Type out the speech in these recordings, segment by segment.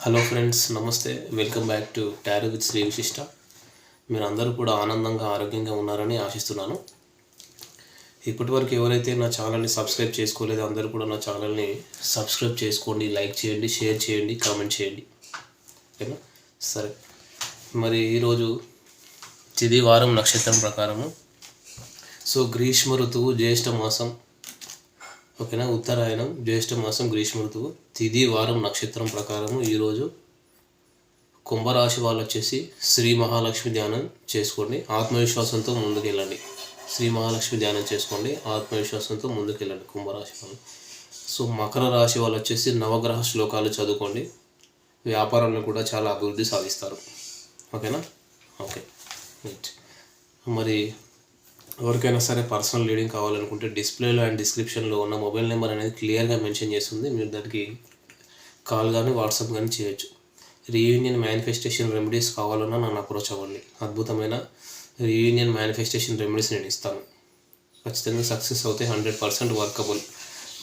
Hello friends నమస్తే. Welcome back to tarot with Shri Vishishta. మీరు అందరూ కూడా ఆనందంగా ఆరోగ్యంగా ఉన్నారని ఆశిస్తున్నాను. ఇప్పటివరకు ఎవరైతే నా ఛానల్ని సబ్స్క్రైబ్ చేసుకోలేదో అందరూ కూడా నా ఛానల్ని సబ్స్క్రైబ్ చేసుకోండి లైక్ చేయండి షేర్ చేయండి కామెంట్ చేయండి. ఓకేనా? సరే. మరి ఈరోజు తిది వారం నక్షత్రం ప్రకారము. సో గ్రీష్మ ఋతువు జ్యేష్ఠ మాసం. ఓకేనా? ఉత్తరాయణం జ్యేష్ఠ మాసం గ్రీష్మ ఋతువు. తిది వారం నక్షత్రం ప్రకారము ఈరోజు కుంభరాశి వాళ్ళు వచ్చేసి శ్రీ మహాలక్ష్మి ధ్యానం చేసుకోండి. ఆత్మవిశ్వాసంతో ముందుకెళ్ళండి. శ్రీ మహాలక్ష్మి ధ్యానం చేసుకోండి. ఆత్మవిశ్వాసంతో ముందుకెళ్ళండి కుంభరాశి వాళ్ళు. సో మకర రాశి వాళ్ళు వచ్చేసి నవగ్రహ శ్లోకాలు చదువుకోండి. వ్యాపారంలో కూడా చాలా అభివృద్ధి సాధిస్తారు. ఓకేనా? ఓకే. మరి ఎవరికైనా సరే పర్సనల్ రీడింగ్ కావాలనుకుంటే డిస్ప్లేలో అండ్ డిస్క్రిప్షన్లో ఉన్న మొబైల్ నెంబర్ అనేది క్లియర్గా మెన్షన్ చేస్తుంది. మీరు దానికి కాల్ కానీ వాట్సాప్ కానీ చేయొచ్చు. రీయూనియన్ మేనిఫెస్టేషన్ రెమెడీస్ కావాలన్నా నన్ను అప్రోచ్ అవ్వండి. అద్భుతమైన రీయూనియన్ మేనిఫెస్టేషన్ రెమెడీస్ నేను ఇస్తాను. ఖచ్చితంగా సక్సెస్ అవుతే హండ్రెడ్ పర్సెంట్ వర్కబుల్.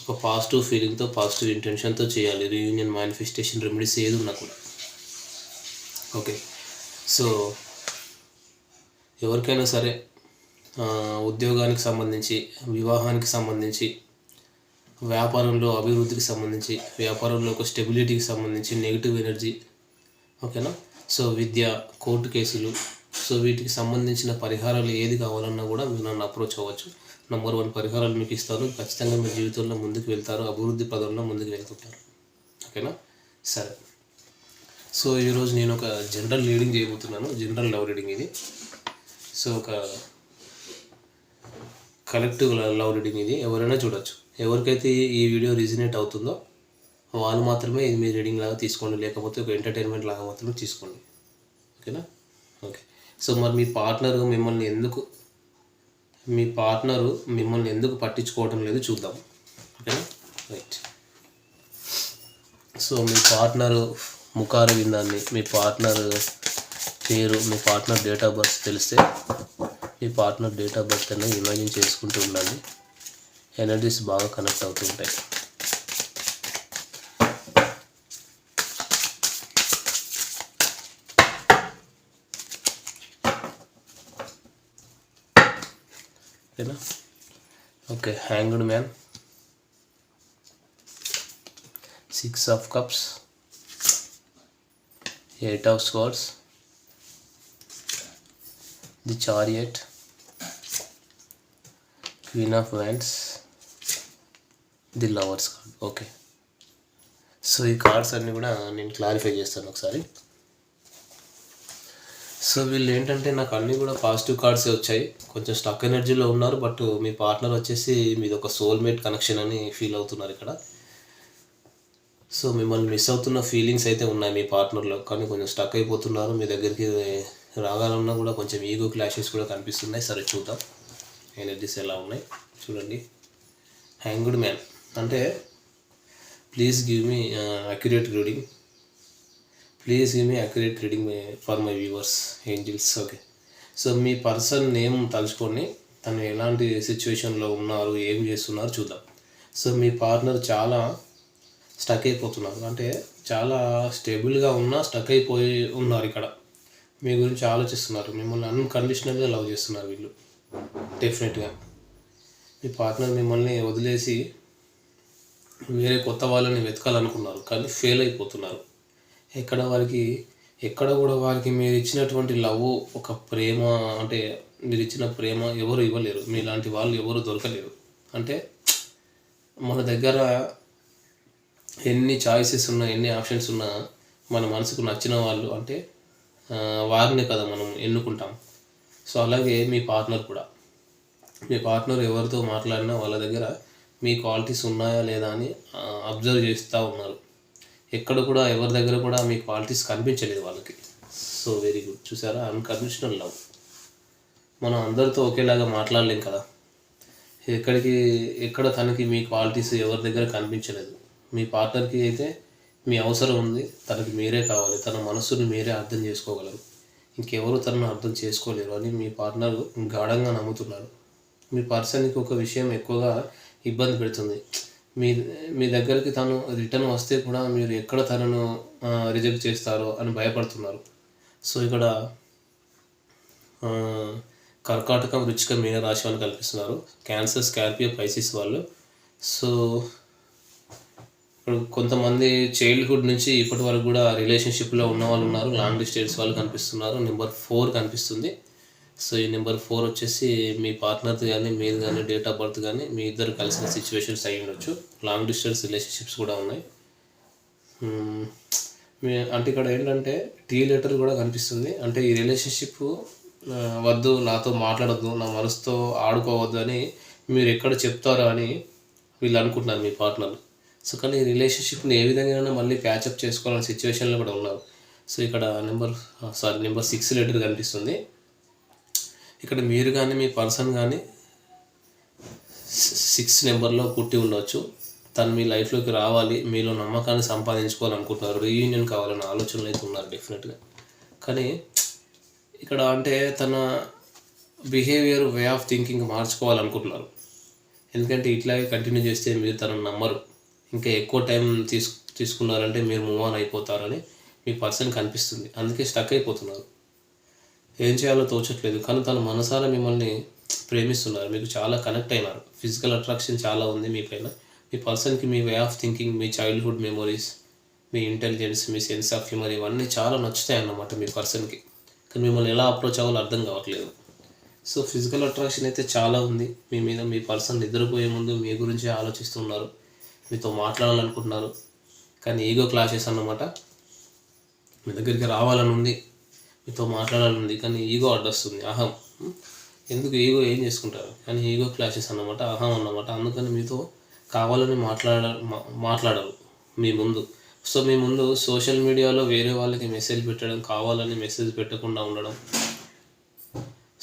ఒక పాజిటివ్ ఫీలింగ్తో పాజిటివ్ ఇంటెన్షన్తో చేయాలి. రీయూనియన్ మేనిఫెస్టేషన్ రెమెడీస్ ఏది ఉన్నా కూడా. ఓకే. సో ఎవరికైనా సరే ఉద్యోగానికి సంబంధించి వివాహానికి సంబంధించి వ్యాపారంలో అభివృద్ధికి సంబంధించి వ్యాపారంలో ఒక స్టెబిలిటీకి సంబంధించి నెగిటివ్ ఎనర్జీ ఓకేనా? సో విద్య కోర్టు కేసులు సో వీటికి సంబంధించిన పరిహారాలు ఏది కావాలన్నా కూడా మీరు నన్ను అప్రోచ్ అవ్వచ్చు. నంబర్ వన్ పరిహారాలు మీకు ఇస్తాను. ఖచ్చితంగా మీ జీవితంలో ముందుకు వెళ్తారు. అభివృద్ధి పదంలో ముందుకు వెళ్తుంటారు. ఓకేనా? సరే. సో ఈరోజు నేను ఒక జనరల్ రీడింగ్ చేయబోతున్నాను. జనరల్ లవ్ రీడింగ్ ఇది. సో ఒక కలెక్టివ్ లవ్ రీడింగ్ ఇది. ఎవరైనా చూడొచ్చు. ఎవరికైతే ఈ వీడియో రిజినేట్ అవుతుందో వాళ్ళు మాత్రమే ఇది మీ రీడింగ్ లాగా తీసుకోండి. లేకపోతే ఒక ఎంటర్టైన్మెంట్ లాగా మాత్రమే తీసుకోండి. ఓకేనా? ఓకే. సో మరి మీ పార్ట్నర్ మిమ్మల్ని ఎందుకు మీ పార్ట్నరు మిమ్మల్ని ఎందుకు పట్టించుకోవడం లేదు చూద్దాం. ఓకేనా? రైట్ సో మీ పార్ట్నర్ ముఖారు విందాన్ని మీ పార్ట్నర్ పేరు మీ పార్ట్నర్ డేట్ ఆఫ్ బర్త్ తెలిస్తే మీ పార్ట్నర్ డేట్ ఆఫ్ బర్త్ అనేది ఇమాజిన్ చేసుకుంటూ ఉండండి ఎనర్జీస్ బాగా కనెక్ట్ అవుతుంటాయి. ఓకేనా? Okay hanged man six of cups eight of swords the chariot queen of wands the lovers card. Okay. So ఈ కార్డ్స్ అన్నీ కూడా నేను క్లారిఫై చేస్తాను ఒకసారి. సో వీళ్ళు ఏంటంటే నాకు అన్నీ కూడా పాజిటివ్ కార్డ్సే వచ్చాయి. కొంచెం స్టక్ ఎనర్జీలో ఉన్నారు బట్ మీ పార్ట్నర్ వచ్చేసి మీది ఒక సోల్మేట్ కనెక్షన్ అని ఫీల్ అవుతున్నారు ఇక్కడ. సో మిమ్మల్ని మిస్ అవుతున్న ఫీలింగ్స్ అయితే ఉన్నాయి మీ పార్ట్నర్లో కానీ కొంచెం స్టక్ అయిపోతున్నారు మీ దగ్గరికి రాగాలన్నా కూడా కొంచెం ఈగో క్లాషెస్ కూడా కనిపిస్తున్నాయి. సరే చూద్దాం. ఎనర్జీస్ ఎలా ఉన్నాయి? చూడండి. హ్యాంగ్డ్ మ్యాన్ అంటే please give uh, me accurate reading please give me accurate reading for my viewers angels okay so me person name తలుచుకొని తను ఎలాంటి సిచ్యువేషన్లో ఉన్నారు ఏం చేస్తున్నారు చూద్దాం. సో మీ పార్ట్నర్ చాలా స్టక్ అయిపోతున్నారు. అంటే చాలా స్టేబుల్గా ఉన్నా స్టక్ అయిపోయి ఉన్నారు ఇక్కడ. మీ గురించి ఆలోచిస్తున్నారు. మిమ్మల్ని అన్కండిషనల్గా లవ్ చేస్తున్నారు వీళ్ళు. డెఫినెట్గా మీ పార్ట్నర్ మిమ్మల్ని వదిలేసి వేరే కొత్త వాళ్ళని వెతకాలనుకున్నారు. కానీ ఫెయిల్ అయిపోతున్నారు. ఎక్కడ వారికి ఎక్కడ కూడా వారికి మీరు ఇచ్చినటువంటి లవ్ ఒక ప్రేమ అంటే మీరు ఇచ్చిన ప్రేమ ఎవరు ఇవ్వలేరు. మీలాంటి వాళ్ళు ఎవరు దొరకలేరు. అంటే మన దగ్గర ఎన్ని చాయిసెస్ ఉన్నా ఎన్ని ఆప్షన్స్ ఉన్నా మన మనసుకు నచ్చిన వాళ్ళు అంటే వారిని కదా మనం ఎన్నుకుంటాం. సో అలాగే మీ పార్ట్నర్ కూడా. మీ పార్ట్నర్ ఎవరితో మాట్లాడినా వాళ్ళ దగ్గర మీ క్వాలిటీస్ ఉన్నాయా లేదా అని అబ్జర్వ్ చేస్తూ ఉన్నారు. ఎక్కడ కూడా ఎవరి దగ్గర కూడా మీ క్వాలిటీస్ కనిపించలేదు వాళ్ళకి. So very good. చూసారా? Unconditional love. మనం అందరితో ఒకేలాగా మాట్లాడలేం కదా. ఎక్కడికి ఎక్కడ తనకి మీ క్వాలిటీస్ ఎవరి దగ్గర కనిపించలేదు. మీ పార్ట్నర్కి అయితే మీ అవసరం ఉంది. తనకి మీరే కావాలి. తన మనసును మీరే అర్థం చేసుకోగలరు. ఇంకెవరు తనను అర్థం చేసుకోలేరు అని మీ పార్ట్నర్ గాఢంగా నమ్ముతున్నారు. మీ పర్సన్కి ఒక విషయం ఎక్కువగా ఇబ్బంది పెడుతుంది. మీ మీ దగ్గరికి తను రిటర్న్ వస్తే కూడా మీరు ఎక్కడ తనను రిజెక్ట్ చేస్తారో అని భయపడుతున్నారు. సో ఇక్కడ కర్కాటకం రుచిక మీన రాశి వాళ్ళు కల్పిస్తున్నారు. క్యాన్సర్ స్కార్పియో పైసిస్ వాళ్ళు. సో ఇప్పుడు కొంతమంది చైల్డ్హుడ్ నుంచి ఇప్పటి వరకు కూడా రిలేషన్షిప్లో ఉన్న వాళ్ళు ఉన్నారు. లాంగ్ డిస్టెన్స్ వాళ్ళు కనిపిస్తున్నారు. నెంబర్ ఫోర్ కనిపిస్తుంది. సో ఈ నెంబర్ ఫోర్ వచ్చేసి మీ పార్ట్నర్ కానీ మీరు కానీ డేట్ ఆఫ్ బర్త్ కానీ మీ ఇద్దరు కలిసిన సిచ్యువేషన్స్ అయి ఉండొచ్చు. లాంగ్ డిస్టెన్స్ రిలేషన్షిప్స్ కూడా ఉన్నాయి. Hmm. మీ అంటే ఇక్కడ ఏంటంటే టీ లెటర్ కూడా కనిపిస్తుంది. అంటే ఈ రిలేషన్షిప్ వద్దు నాతో మాట్లాడద్దు నా మనసుతో ఆడుకోవద్దు అని మీరు ఎక్కడ చెప్తారో అని వీళ్ళు అనుకుంటున్నారు మీ పార్ట్నర్ సో కానీ రిలేషన్షిప్ని ఏ విధంగా మళ్ళీ ప్యాచప్ చేసుకోవాలనే సిచ్యువేషన్లో కూడా ఉన్నారు సో ఇక్కడ number sorry number six letter కనిపిస్తుంది. ఇక్కడ మీరు కానీ మీ పర్సన్ కానీ సిక్స్ నెంబర్లో పుట్టి ఉండవచ్చు తను మీ లైఫ్లోకి రావాలి మీలో నమ్మకాన్ని సంపాదించుకోవాలనుకుంటున్నారు రీయూనియన్ కావాలన్న ఆలోచనలు అయితే ఉన్నారు డెఫినెట్గా కానీ ఇక్కడ అంటే తన బిహేవియర్ వే ఆఫ్ థింకింగ్ మార్చుకోవాలనుకుంటున్నారు. ఎందుకంటే ఇట్లాగే కంటిన్యూ చేస్తే మీరు తనను నమ్మరు. ఇంకా ఎక్కువ టైం తీసు తీసుకున్నారంటే మీరు మూవ్ ఆన్ అయిపోతారని మీ పర్సన్ కనిపిస్తుంది. అందుకే స్టక్ అయిపోతున్నారు. ఏం చేయాలో తోచట్లేదు. కానీ తన మనసారా మిమ్మల్ని ప్రేమిస్తున్నారు. మీకు చాలా కనెక్ట్ అయినారు. ఫిజికల్ అట్రాక్షన్ చాలా ఉంది మీ పైన. మీ పర్సన్కి మీ వే ఆఫ్ థింకింగ్ మీ చైల్డ్హుడ్ మెమొరీస్ మీ ఇంటెలిజెన్స్ మీ సెన్స్ ఆఫ్ హ్యూమర్ ఇవన్నీ చాలా నచ్చుతాయి అన్నమాట మీ పర్సన్కి కానీ మిమ్మల్ని ఎలా అప్రోచ్ అవ్వాలో అర్థం కావట్లేదు. సో ఫిజికల్ అట్రాక్షన్ అయితే చాలా ఉంది. మీ మీద మీ పర్సన్ నిద్రపోయే ముందు మీ గురించే ఆలోచిస్తున్నారు. మీతో మాట్లాడాలనుకుంటున్నారు. కానీ ఈగో క్లాషెస్ అన్నమాట. మీ దగ్గరికి రావాలని ఉంది. మీతో మాట్లాడాలని ఉంది. కానీ ఈగో అడ్డొస్తుంది. అహం. ఎందుకు ఈగో ఏం చేసుకుంటారు? కానీ ఈగో క్లాషెస్ అన్నమాట. అహం అన్నమాట. అందుకని మీతో కావాలని మాట్లాడ మాట్లాడరు. మీ ముందు. సో మీ ముందు సోషల్ మీడియాలో వేరే వాళ్ళకి మెసేజ్ పెట్టడం కావాలని మెసేజ్ పెట్టకుండా ఉండడం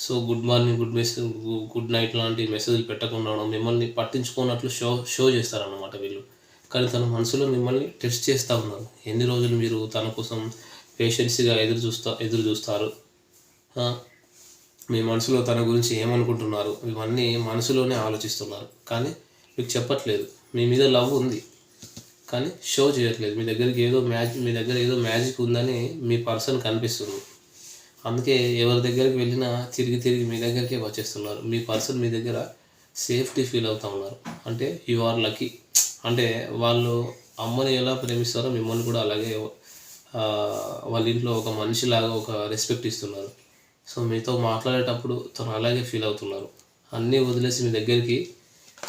so good morning good message good night లాంటి మెసేజ్లు పెట్టకుండా ఉండడం మిమ్మల్ని పట్టించుకున్నట్లు షో షో చేస్తారన్నమాట వీళ్ళు. కానీ తన మనసులో మిమ్మల్ని టెస్ట్ చేస్తూ ఉన్నారు. ఎన్ని రోజులు మీరు తన కోసం పేషెన్స్గా ఎదురు చూస్తా ఎదురు చూస్తారు? మీ మనసులో తన గురించి ఏమనుకుంటున్నారు? ఇవన్నీ మనసులోనే ఆలోచిస్తున్నారు. కానీ మీకు చెప్పట్లేదు. మీ మీద లవ్ ఉంది. కానీ షో చేయట్లేదు. మీ దగ్గరికి ఏదో మ్యాజిక్ మీ దగ్గర ఏదో మ్యాజిక్ ఉందని మీ పర్సన్ కనిపిస్తుంది. అందుకే ఎవరి దగ్గరికి వెళ్ళినా తిరిగి తిరిగి మీ దగ్గరికే వచ్చేస్తున్నారు. మీ పర్సన్ మీ దగ్గర సేఫ్టీ ఫీల్ అవుతా ఉన్నారు. అంటే యు ఆర్ లక్కీ అంటే వాళ్ళు అమ్మని ఎలా ప్రేమిస్తారో మిమ్మల్ని కూడా అలాగే వాళ్ళ ఇంట్లో ఒక మనిషిలాగా ఒక రెస్పెక్ట్ ఇస్తున్నారు. సో మీతో మాట్లాడేటప్పుడు తను అలాగే ఫీల్ అవుతున్నారు. అన్నీ వదిలేసి మీ దగ్గరికి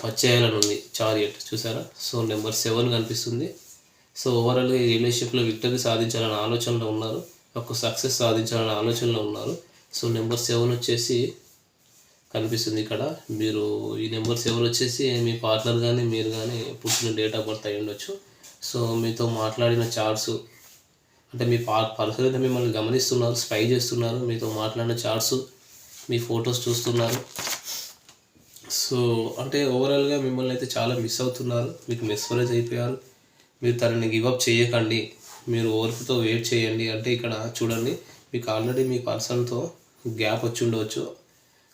వచ్చేయాలని ఉంది చారియట్. చూసారా? సో నెంబర్ సెవెన్ కనిపిస్తుంది. సో ఓవరాల్గా ఈ రిలేషన్షిప్లో విక్టరీ సాధించాలనే ఆలోచనలో ఉన్నారు. ఒక సక్సెస్ సాధించాలనే ఆలోచనలో ఉన్నారు. సో నెంబర్ సెవెన్ వచ్చేసి కనిపిస్తుంది ఇక్కడ. మీరు ఈ నెంబర్ సెవెన్ వచ్చేసి మీ పార్ట్నర్ కానీ మీరు కానీ పుట్టిన డేట్ ఆఫ్ బర్త్ అయి ఉండొచ్చు. సో మీతో మాట్లాడిన చార్ట్స్ అంటే మీ పా పర్సన్ అయితే మిమ్మల్ని గమనిస్తున్నారు స్పై చేస్తున్నారు. మీతో మాట్లాడిన చార్ట్స్ మీ ఫొటోస్ చూస్తున్నారు. సో అంటే ఓవరాల్గా మిమ్మల్ని అయితే చాలా మిస్ అవుతున్నారు. మీకు మెస్మరైజ్ అయిపోయారు. మీరు తనని గివప్ చేయకండి. మీరు ఓర్పుతో వెయిట్ చేయండి అంటే ఇక్కడ చూడండి మీకు ఆల్రెడీ మీ పర్సన్తో గ్యాప్ వచ్చి ఉండవచ్చు.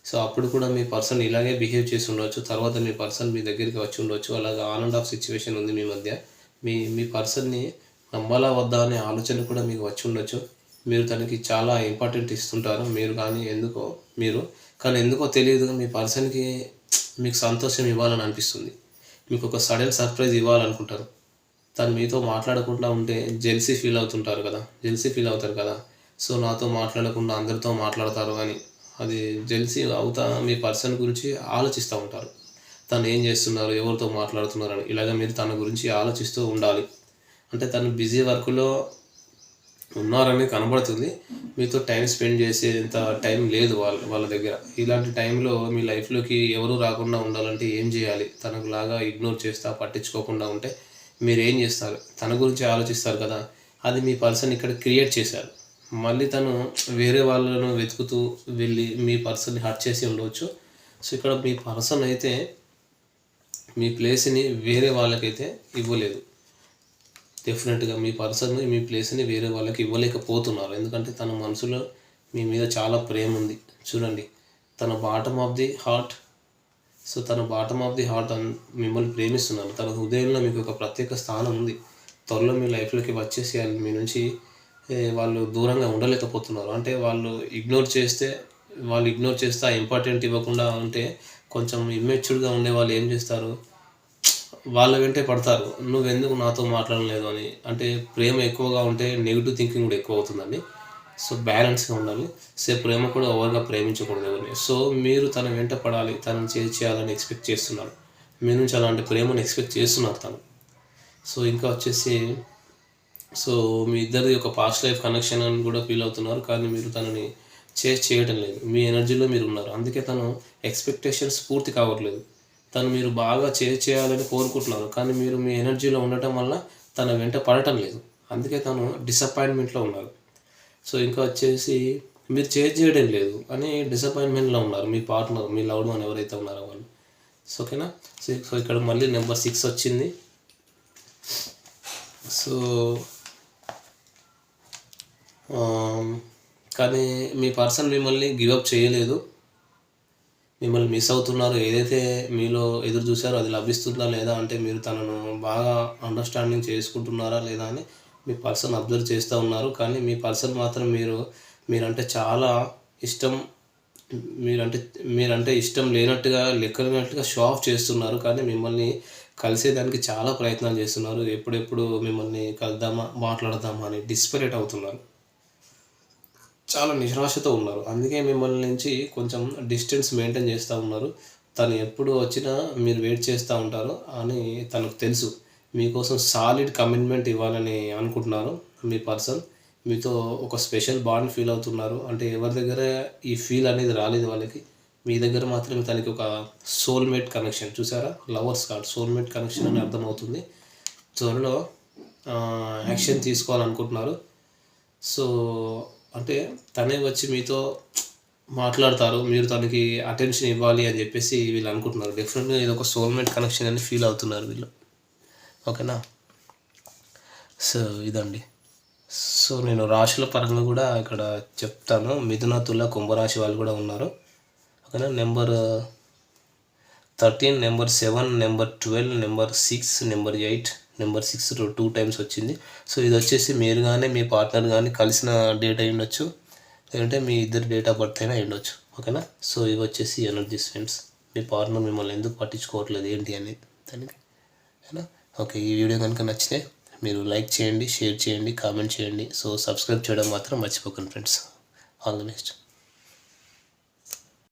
సో అప్పుడు కూడా మీ పర్సన్ ఇలాగే బిహేవ్ చేసి ఉండవచ్చు. తర్వాత మీ పర్సన్ మీ దగ్గరికి వచ్చి ఉండవచ్చు. అలాగే ఆన్ అండ్ ఆఫ్ సిచ్యువేషన్ ఉంది మీ మధ్య. మీ మీ పర్సన్ని నమ్మాలా వద్దా అనే ఆలోచన కూడా మీకు వచ్చి ఉండొచ్చు. మీరు తనకి చాలా ఇంపార్టెంట్ ఇస్తుంటారు. మీరు కానీ ఎందుకో మీరు కానీ ఎందుకో తెలియదు మీ పర్సన్కి మీకు సంతోషం ఇవ్వాలని అనిపిస్తుంది. మీకు ఒక సడన్ సర్ప్రైజ్ ఇవ్వాలనుకుంటారు. తను మీతో మాట్లాడకుండా ఉంటే జెల్సీ ఫీల్ అవుతుంటారు కదా. జెల్సీ ఫీల్ అవుతారు కదా. సో నాతో మాట్లాడకుండా అందరితో మాట్లాడతారు అని. అది జెల్సీ అవుతా మీ పర్సన్ గురించి ఆలోచిస్తూ ఉంటారు. తను ఏం చేస్తున్నారు ఎవరితో మాట్లాడుతున్నారు అని. ఇలాగ మీరు తన గురించి ఆలోచిస్తూ ఉండాలి. అంటే తను బిజీ వర్క్లో ఉన్నారని కనబడుతుంది. మీతో టైం స్పెండ్ చేసేంత టైం లేదు వాళ్ళ వాళ్ళ దగ్గర. ఇలాంటి టైంలో మీ లైఫ్లోకి ఎవరు రాకుండా ఉండాలంటే ఏం చేయాలి? తనకు లాగా ఇగ్నోర్ చేస్తా పట్టించుకోకుండా ఉంటే మీరు ఏం చేస్తారు? తన గురించి ఆలోచిస్తారు కదా? అది మీ పర్సన్ ఇక్కడ క్రియేట్ చేశారు. మళ్ళీ తను వేరే వాళ్ళను వెతుకుతూ వెళ్ళి మీ పర్సన్ని హర్ట్ చేసి ఉండవచ్చు. సో ఇక్కడ మీ పర్సన్ అయితే మీ ప్లేస్ని వేరే వాళ్ళకైతే ఇవ్వలేదు. డెఫినెట్గా మీ పర్సన్ మీ ప్లేస్ని వేరే వాళ్ళకి ఇవ్వలేకపోతున్నారు. ఎందుకంటే తన మనసులో మీ మీద చాలా ప్రేమ ఉంది చూడండి తన bottom of the heart so తన బాటమ్ ఆఫ్ ది హార్ట్ మిమ్మల్ని ప్రేమిస్తున్నారు తన హృదయంలో మీకు ఒక ప్రత్యేక స్థానం ఉంది. త్వరలో మీ లైఫ్లోకి వచ్చేసి మీ నుంచి వాళ్ళు దూరంగా ఉండలేకపోతున్నారు. అంటే వాళ్ళు ఇగ్నోర్ చేస్తే వాళ్ళు ఇగ్నోర్ చేస్తే ఆ ఇంపార్టెంట్ ఇవ్వకుండా ఉంటే కొంచెం ఇమ్మెచ్యూర్డ్గా ఉండే వాళ్ళు ఏం చేస్తారు? వాళ్ళ వెంటే పడతారు. నువ్వెందుకు నాతో మాట్లాడలేదు? అని. అంటే ప్రేమ ఎక్కువగా ఉంటే నెగిటివ్ థింకింగ్ కూడా ఎక్కువ అవుతుందండి. సో బ్యాలెన్స్గా ఉండాలి. సో ప్రేమ కూడా ఓవర్గా ప్రేమించకూడదు ఎవరిని. సో మీరు తన వెంట పడాలి తను చేయాలని ఎక్స్పెక్ట్ చేస్తున్నారు. మీ నుంచి అలాంటి ప్రేమను ఎక్స్పెక్ట్ చేస్తున్నారు తను. సో ఇంకా వచ్చేసి సో మీ ఇద్దరిది ఒక పాస్ట్ లైఫ్ కనెక్షన్ అని కూడా ఫీల్ అవుతున్నారు. కానీ మీరు తనని చేసి చేయటం లేదు. మీ ఎనర్జీలో మీరు ఉన్నారు. అందుకే తను ఎక్స్పెక్టేషన్స్ పూర్తి కావట్లేదు. తను మీరు బాగా చేసి చేయాలని కోరుకుంటున్నారు. కానీ మీరు మీ ఎనర్జీలో ఉండటం వల్ల తన వెంట పడటం లేదు. అందుకే తను డిసప్పాయింట్మెంట్లో ఉన్నారు. సో ఇంకా వచ్చేసి మీరు చేంజ్ చేయడం లేదు అని డిసప్పాయింట్మెంట్లో ఉన్నారు. మీ పార్ట్నర్ మీ లవ్డ్ వన్ ఎవరైతే ఉన్నారో వాళ్ళు. సో ఓకేనా సో సో ఇక్కడ మళ్ళీ నెంబర్ సిక్స్ వచ్చింది. సో um, కానీ మీ పర్సన్ మిమ్మల్ని గివప్ చేయలేదు. మిమ్మల్ని మిస్ అవుతున్నారు. ఏదైతే మీలో ఎదురు చూసారో అది లభిస్తుందా లేదా అంటే మీరు తనను బాగా అండర్స్టాండింగ్ చేసుకుంటున్నారా లేదా అని మీ పర్సన్ అబ్జర్వ్ చేస్తూ ఉన్నారు. కానీ మీ పర్సన్ మాత్రం మీరు మీరంటే చాలా ఇష్టం మీరంటే మీరంటే ఇష్టం లేనట్టుగా లెక్కలేనట్టుగా షో ఆఫ్ చేస్తున్నారు. కానీ మిమ్మల్ని కలిసేదానికి చాలా ప్రయత్నాలు చేస్తున్నారు. ఎప్పుడెప్పుడు మిమ్మల్ని కలుద్దామా మాట్లాడదామా అని డిస్పరేట్ అవుతున్నారు. చాలా నిరాశతో ఉన్నారు. అందుకే మిమ్మల్ని నుంచి కొంచెం డిస్టెన్స్ మెయింటైన్ చేస్తూ ఉన్నారు. తను ఎప్పుడు వచ్చినా మీరు వెయిట్ చేస్తూ ఉంటారు. అని తనకు తెలుసు. మీకోసం సాలిడ్ కమిట్మెంట్ ఇవ్వాలని అనుకుంటున్నారు మీ పర్సన్ మీతో ఒక స్పెషల్ బాండ్ ఫీల్ అవుతున్నారు. అంటే ఎవరి దగ్గర ఈ ఫీల్ అనేది రాలేదు వాళ్ళకి మీ దగ్గర మాత్రమే తనకి ఒక సోల్మేట్ కనెక్షన్ చూసారా? లవర్స్ కార్డ్ సోల్మేట్ కనెక్షన్ అని అర్థమవుతుంది. త్వరలో యాక్షన్ తీసుకోవాలనుకుంటున్నారు. సో అంటే తనే వచ్చి మీతో మాట్లాడతారు. మీరు తనకి అటెన్షన్ ఇవ్వాలి అని చెప్పేసి వీళ్ళు అనుకుంటున్నారు. డెఫినెట్గా ఇది ఒక సోల్మేట్ కనెక్షన్ అని ఫీల్ అవుతున్నారు వీళ్ళు. ఓకేనా? సో ఇదండి. సో నేను రాశుల పరంగా కూడా ఇక్కడ చెప్తాను. మిథున తుల కుంభరాశి వాళ్ళు కూడా ఉన్నారు. ఓకేనా? Number thirteen number seven number twelve number six number eight number six two times వచ్చింది. సో ఇది వచ్చేసి మీరు కానీ మీ పార్ట్నర్ కానీ కలిసిన డేట్ అయి ఉండొచ్చు. లేదంటే మీ ఇద్దరు డేట్ ఆఫ్ బర్త్ అయినా ఉండొచ్చు. ఓకేనా? సో ఇవి వచ్చేసి ఎనర్జీ ఫ్రెండ్స్ మీ పార్ట్నర్ మిమ్మల్ని ఎందుకు పట్టించుకోవట్లేదు ఏంటి అని దానికి ఓకేనా ఓకే ఈ వీడియో కనుక నచ్చితే మీరు లైక్ చేయండి షేర్ చేయండి కామెంట్ చేయండి. సో సబ్స్క్రైబ్ చేయడం మాత్రం మర్చిపోకండి ఫ్రెండ్స్. All the best.